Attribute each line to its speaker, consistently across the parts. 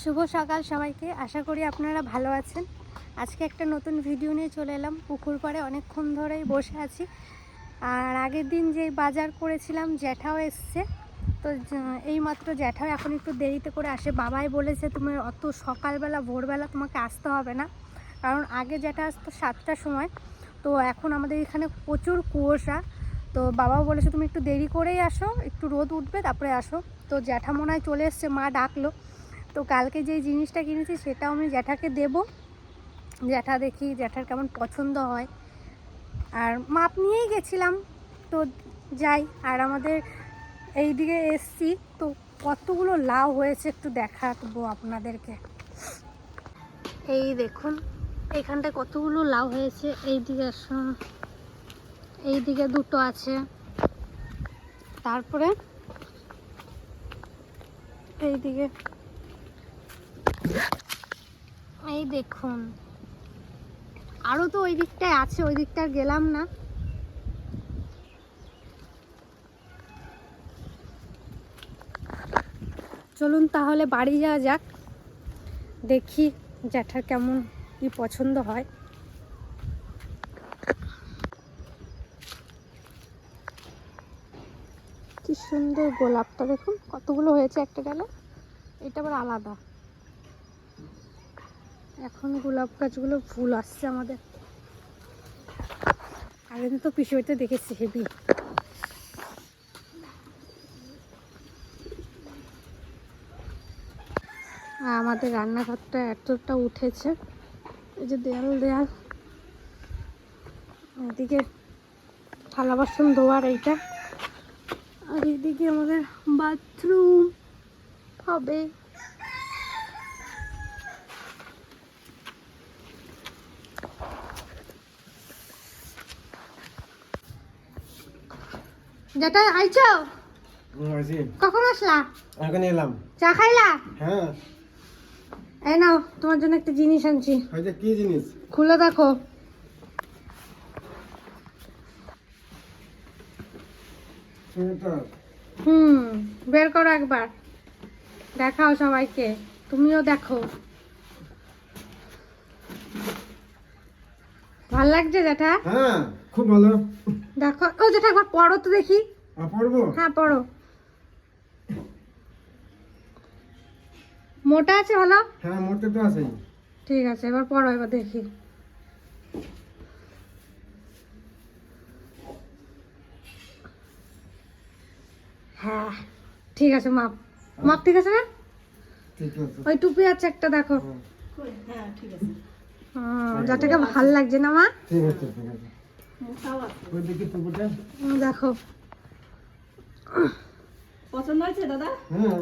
Speaker 1: শুভ সকাল সবাইকে। আশা করি আপনারা ভালো আছেন। আজকে একটা নতুন ভিডিও নিয়ে চলে এলাম। পুকুর পাড়ে অনেকক্ষণ ধরেই বসে আছি। আর আগের দিন যে বাজার করেছিলাম, জ্যাঠাও এসছে। তো এই মাত্র জ্যাঠাও এখন একটু দেরিতে করে আসে। বাবাই বলেছে তুমি অত সকালবেলা, ভোরবেলা তোমাকে আসতে হবে না। কারণ আগে জ্যাঠা আসতো সাতটার সময়। তো এখন আমাদের এখানে প্রচুর কুয়াশা। তো বাবাও বলেছে, তুমি একটু দেরি করেই আসো। একটু রোদ উঠবে, তারপরে আসো। তো জ্যাঠা মনে হয় চলে এসছে, মা ডাকলো। তো কালকে যেই জিনিসটা কিনেছি সেটাও আমি জ্যাঠাকে দেব। জ্যাঠা দেখি, জ্যাঠার কেমন পছন্দ হয়। আর মাপ নিয়েই গেছিলাম, তো যাই, আর আমাদের এই দিকে এসছি। তো কতগুলো লাউ হয়েছে একটু দেখাবো আপনাদেরকে। এই দেখুন, এখানটায় কতগুলো লাউ হয়েছে। এই দিকে আসুন এই দিকে দুটো আছে। তারপরে এই দিকে এই দেখুন। আরও তো ওই দিকটায় আছে, ওই দিকটা গেলাম না। চলুন তাহলে বাড়ি যাওয়া যাক। দেখি জ্যাঠার কেমন কি পছন্দ হয়। কি সুন্দর গোলাপটা দেখুন, কতগুলো হয়েছে একটা গেলে? এটা আবার আলাদা। এখন গোলাপ গাছগুলো ফুল আসছে আমাদের। আগে তো পিসিবাড়িতে দেখেছি হেভি। আমাদের রান্নাঘরটা এতটা উঠেছে, এই যে দেয়াল দেয়াল। এদিকে থালা বাসন ধোয়ার এইটা। আর এইদিকে আমাদের বাথরুম। হবে। যেটা আইছো? কখন আসলা?
Speaker 2: এখন এলাম।
Speaker 1: চা খাইলা?
Speaker 2: হ্যাঁ।
Speaker 1: এই নাও তোমার জন্য একটা জিনিস আনছি।
Speaker 2: হয়েছে কি জিনিস?
Speaker 1: খুলে দেখো। হুম বের করো একবার। দেখাও সবাইকে। তুমিও দেখো। ভালো লাগছে জ্যাঠা
Speaker 2: হ্যাঁ খুব ভালো।
Speaker 1: দেখো ও জ্যাঠা একবার পড়ো তো দেখি।
Speaker 2: পড়ব?
Speaker 1: হ্যাঁ পড়ো। মোটা আছে ভালো?
Speaker 2: হ্যাঁ মোটে তো আছে
Speaker 1: ঠিক আছে এবার পড়ো এবার দেখি। হ্যাঁ ঠিক আছে মাপ। মাপ ঠিক আছে না? ওই টুপি আছে একটা দেখো।
Speaker 2: হ্যাঁ,
Speaker 1: হুম, যাটাকে ভালো লাগছে না মা?
Speaker 2: ঠিক আছে ঠিক আছে। দেখি।
Speaker 3: পছন্দ হয়েছে দাদা?
Speaker 2: হ্যাঁ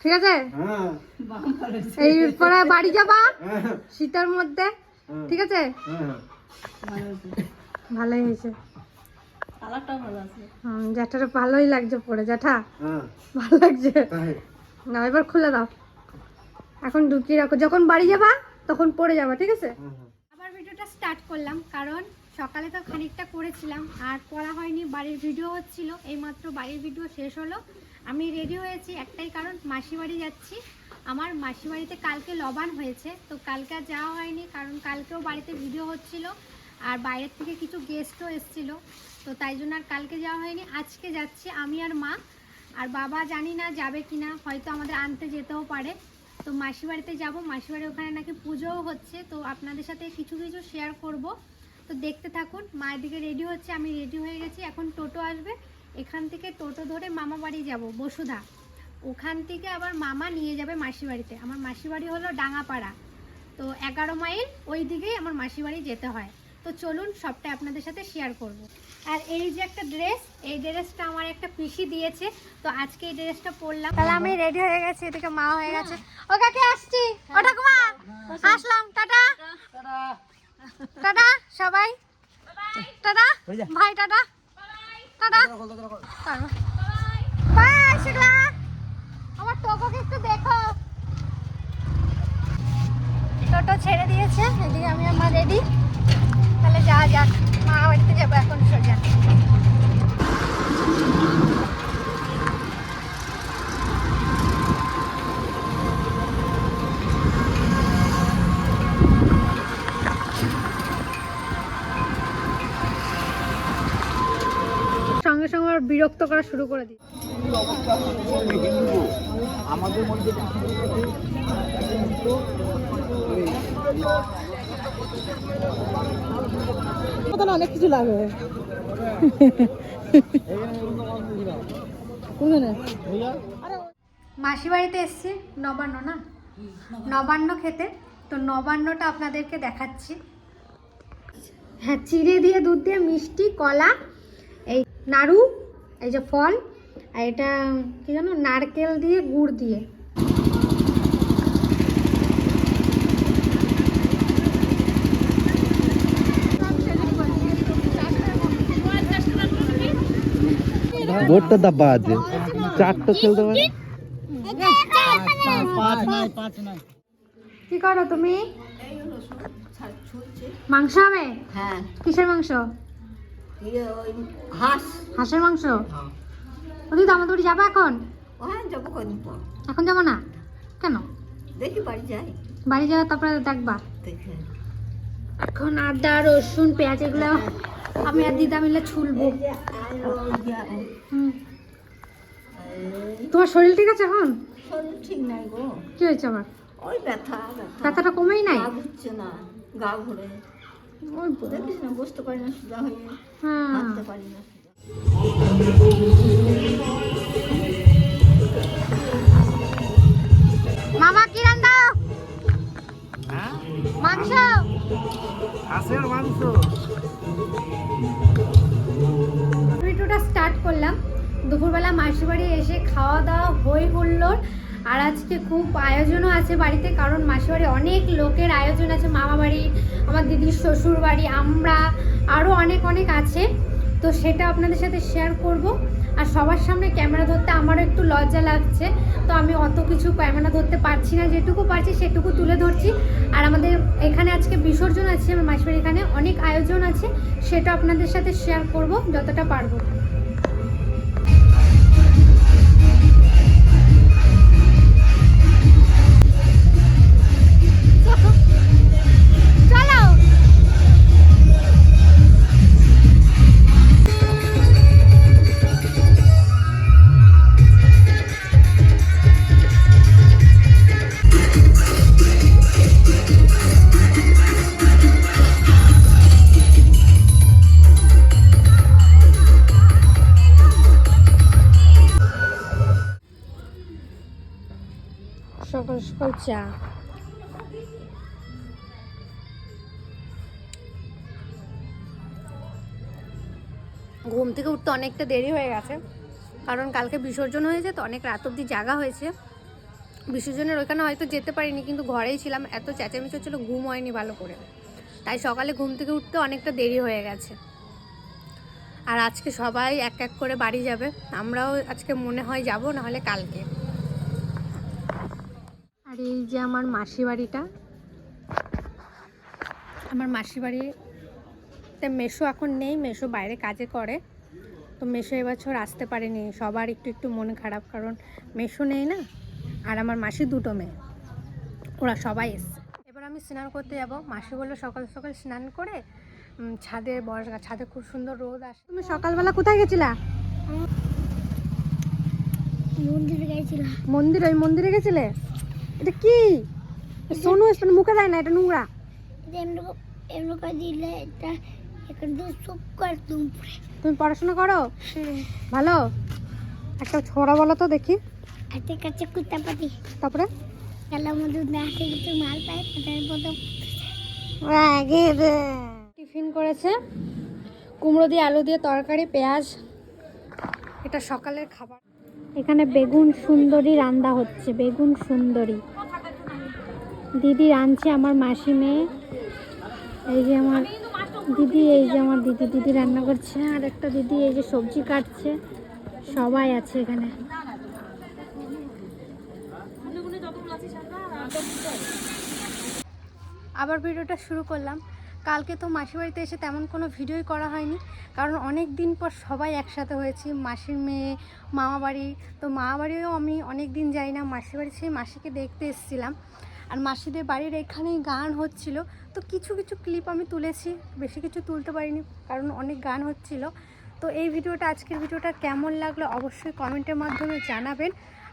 Speaker 1: ঠিক আছে?
Speaker 2: হ্যাঁ।
Speaker 1: এই পরে বাড়ি যাবা?
Speaker 2: হ্যাঁ
Speaker 1: শীতের মধ্যে?
Speaker 2: হ্যাঁ,
Speaker 1: ঠিক আছে?
Speaker 2: হ্যাঁ।
Speaker 1: ভালোই হয়েছে। জ্যাঠাটা ভালোই লাগছে পরে জ্যাঠা।
Speaker 2: হ্যাঁ।
Speaker 1: ভালো লাগছে।
Speaker 2: তাই।
Speaker 1: না এবার খুলে দাও। এখন ঢুকিয়ে রাখো। যখন বাড়ি যাবা তখন পড়ে যাবা ঠিক আছে? আবার ভিডিওটা স্টার্ট করলাম কারণ সকালে তো খানিকটা করেছিলাম আর করা হয়নি। বাড়ির ভিডিও হচ্ছিল এইমাত্র বাড়ির ভিডিও শেষ হলো। আমি রেডি হয়েছি একটাই কারণ মাসি বাড়ি যাচ্ছি। আমার মাসি বাড়িতে কালকে লবান হয়েছে তো কালকে আর যাওয়া হয়নি কারণ কালকেও বাড়িতে ভিডিও হচ্ছিল আর বাইরের থেকে কিছু গেস্টও এসছিল তো তাই জন্য আর কালকে যাওয়া হয়নি। আজকে যাচ্ছি আমি আর মা আর বাবা জানি না যাবে কিনা, হয়তো আমাদের আনতে যেতেও পারে। তো মাসি বাড়িতে যাব মাসি বাড়ি ওখানে নাকি পুজোও হচ্ছে, তো আপনাদের সাথে কিছু কিছু শেয়ার করব। তো দেখতে থাকুন, মায়ের দিকে রেডি হচ্ছে, আমি রেডি হয়ে গেছি, এখন টোটো আসবে। এখান থেকে টোটো ধরে মামা বাড়ি যাব, বসুধা। ওখান থেকে আবার মামা নিয়ে যাবে মাসি বাড়িতে। আমার মাসি বাড়ি হলো ডাঙাপাড়া। তো এগারো মাইল ওই দিকেই আমার মাসি বাড়ি যেতে হয়। তো চলুন সবটা আপনাদের সাথে শেয়ার করব। আর এই যে একটা ড্রেস এই ড্রেসটা আমার একটা পিসি দিয়েছে তো আজকে এই ড্রেসটা পরলাম। তাহলে আমি রেডি হয়ে গেছি এদিকে মা হয়ে গেছে। ও কাকে আসছি। ও ঠাকুমা আসলাম। টাটা। টাটা। সবাই। টাটা। ভাই টাটা। টাটা। বাই শিখলা আমার টোটোকে একটু দেখো। টোটো ছেড়ে দিয়েছে এদিকে আমি আমার রেডি যাওয়া যাক মা বাড়িতে যাব এখন সোজা সঙ্গে সঙ্গে আবার বিরক্ত করা শুরু করে দিই।
Speaker 2: আমাদের মধ্যে
Speaker 3: অনেক কিছু
Speaker 1: মাসি বাড়িতে এসছি, নবান্ন না? নবান্ন খেতে। তো নবান্নটা আপনাদেরকে দেখাচ্ছি। হ্যাঁ চিড়ে দিয়ে দুধ দিয়ে মিষ্টি, কলা, এই নাড়ু, এই যে ফল, আর এটা কি জানো, নারকেল দিয়ে গুড় দিয়ে।
Speaker 4: ভোটটা দাব্বা আছে চারটা খেলতে পারে
Speaker 2: পাঁচ নাই পাঁচ নাই
Speaker 1: কি করো তুমি? মাংস হবে?
Speaker 3: হ্যাঁ।
Speaker 1: কিসের মাংস?
Speaker 3: হাঁস।
Speaker 1: হাঁসের মাংস? ওদি তো আমাদের বাড়ি যাব এখন?
Speaker 3: হ্যাঁ যাব কদিন পর।
Speaker 1: এখন যাব না? কেন?
Speaker 3: দেখি বাড়ি যাই।
Speaker 1: বাড়ি যাওয়া তারপরে দেখবা। এখন আদা রসুন পেঁয়াজ এগুলো আমি আর দিদা মিলে ছুলবো। হুম। তোমার শরীর ঠিক আছে এখন?
Speaker 3: শরীর ঠিক নাই গো।
Speaker 1: কি হয়েছে আমার
Speaker 3: ওই ব্যথা ব্যথা।
Speaker 1: ব্যথাটা কমেই নাই?
Speaker 3: হচ্ছে না গা ঘুরে। দেখিস না বসতে পারি না সোজা হয়ে।
Speaker 1: হ্যাঁ।
Speaker 3: হাঁটতে পারি না।
Speaker 1: দুপুরবেলা মাসির বাড়ি এসে খাওয়া দাওয়া হই হুল্লোড় আর আজকে খুব আয়োজনও আছে বাড়িতে, কারণ মাসির বাড়ি অনেক লোকের আয়োজন আছে, মামা বাড়ি, আমার দিদির শ্বশুর বাড়ি, আমরা আরও অনেক অনেক আছে। তো সেটা আপনাদের সাথে শেয়ার করব। আর সবার সামনে ক্যামেরা ধরতে আমারও একটু লজ্জা লাগছে। তো আমি অত কিছু ক্যামেরা ধরতে পারছি না, যেটুকু পারছি সেটুকু তুলে ধরছি। আর আমাদের এখানে আজকে বিসর্জন আছে, আমার মাসির এখানে অনেক আয়োজন আছে, সেটা আপনাদের সাথে শেয়ার করব, যতটা পারব। সকাল চা ঘুম থেকে উঠতে অনেকটা দেরি হয়ে গেছে। কারণ কালকে বিসর্জন হয়েছে, তো অনেক রাত অবধি জাগা হয়েছে। বিসর্জনের ওইখানে হয়তো যেতে পারিনি, কিন্তু ঘরেই ছিলাম, এত চেঁচামেচি হচ্ছিল, ঘুম হয়নি ভালো করে। তাই সকালে ঘুম থেকে উঠতে অনেকটা দেরি হয়ে গেছে। আর আজকে সবাই এক এক করে বাড়ি যাবে। আমরাও আজকে মনে হয় যাব, নাহলে কালকে। এই যে আমার মাসি বাড়িটা আমার মাসি বাড়িতে মেশো এখন নেই মেশো বাইরে কাজে করে। তো মেশো এবছর আসতে পারেনি সবার একটু একটু মন খারাপ কারণ মেশো নেই না আর আমার মাসি দুটো মেয়ে। ওরা সবাই এসছে। এবার আমি স্নান করতে যাব। মাসি বলল সকাল সকাল স্নান করে ছাদে বস ছাদে খুব সুন্দর রোদ আসে। তুমি সকালবেলা কোথায় গেছিলা?
Speaker 5: মন্দিরে গেছিলাম।
Speaker 1: মন্দির ওই মন্দিরে গেছিলে? এটা কি? সোনু এসে মুখে দেয় না এটা নোংরা।
Speaker 5: এমনি এমনি করে দিলে এটা এখানে চুপ কর তুমি
Speaker 1: তুমি পড়াশোনা করো? ভালো? একটা ছোড়া বলো তো দেখি।
Speaker 5: হাতে কাছে কুত্তা পাতি।
Speaker 1: তারপরে?
Speaker 5: মধ্যে নাচে কিছু মাল পায় তাদের প্রথম
Speaker 1: টিফিন করেছে। কুমড়ো দিয়ে আলু দিয়ে তরকারি পেঁয়াজ। এটা সকালের খাবার। এখানে বেগুন সুন্দরী রান্না হচ্ছে, বেগুন সুন্দরী। দিদি রাঁধছে আমার মাসি মেয়ে। এই যে আমার দিদি, এই যে আমার দিদি দিদি রান্না করছে। আর একটা দিদি এই যে সবজি কাটছে। সবাই আছে এখানে। আবার ভিডিওটা শুরু করলাম। কালকে তো মাসির বাড়িতে এসে তেমন কোনো ভিডিওই করা হয়নি। কারণ অনেক দিন পর সবাই একসাথে হয়েছি, মাসির মেয়ে, মামা বাড়ি। তো মামা বাড়িও আমি অনেক দিন যাই না, মাসির বাড়ি সেই মাসিকে দেখতে এসেছিলাম। আর মাসিদের বাড়ির এখানেই গান হচ্ছিল। তো কিছু কিছু ক্লিপ আমি তুলেছি, বেশি কিছু তুলতে পারিনি, কারণ অনেক গান হচ্ছিল। তো এই ভিডিওটা, আজকের ভিডিওটা কেমন লাগল অবশ্যই কমেন্টের মাধ্যমে জানাবেন।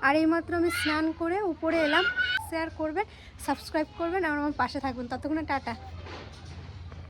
Speaker 1: আর এইমাত্র আমি স্নান করে উপরে এলাম শেয়ার করবেন সাবস্ক্রাইব করবেন, আর আমার পাশে থাকবেন। ততক্ষণে টাটা।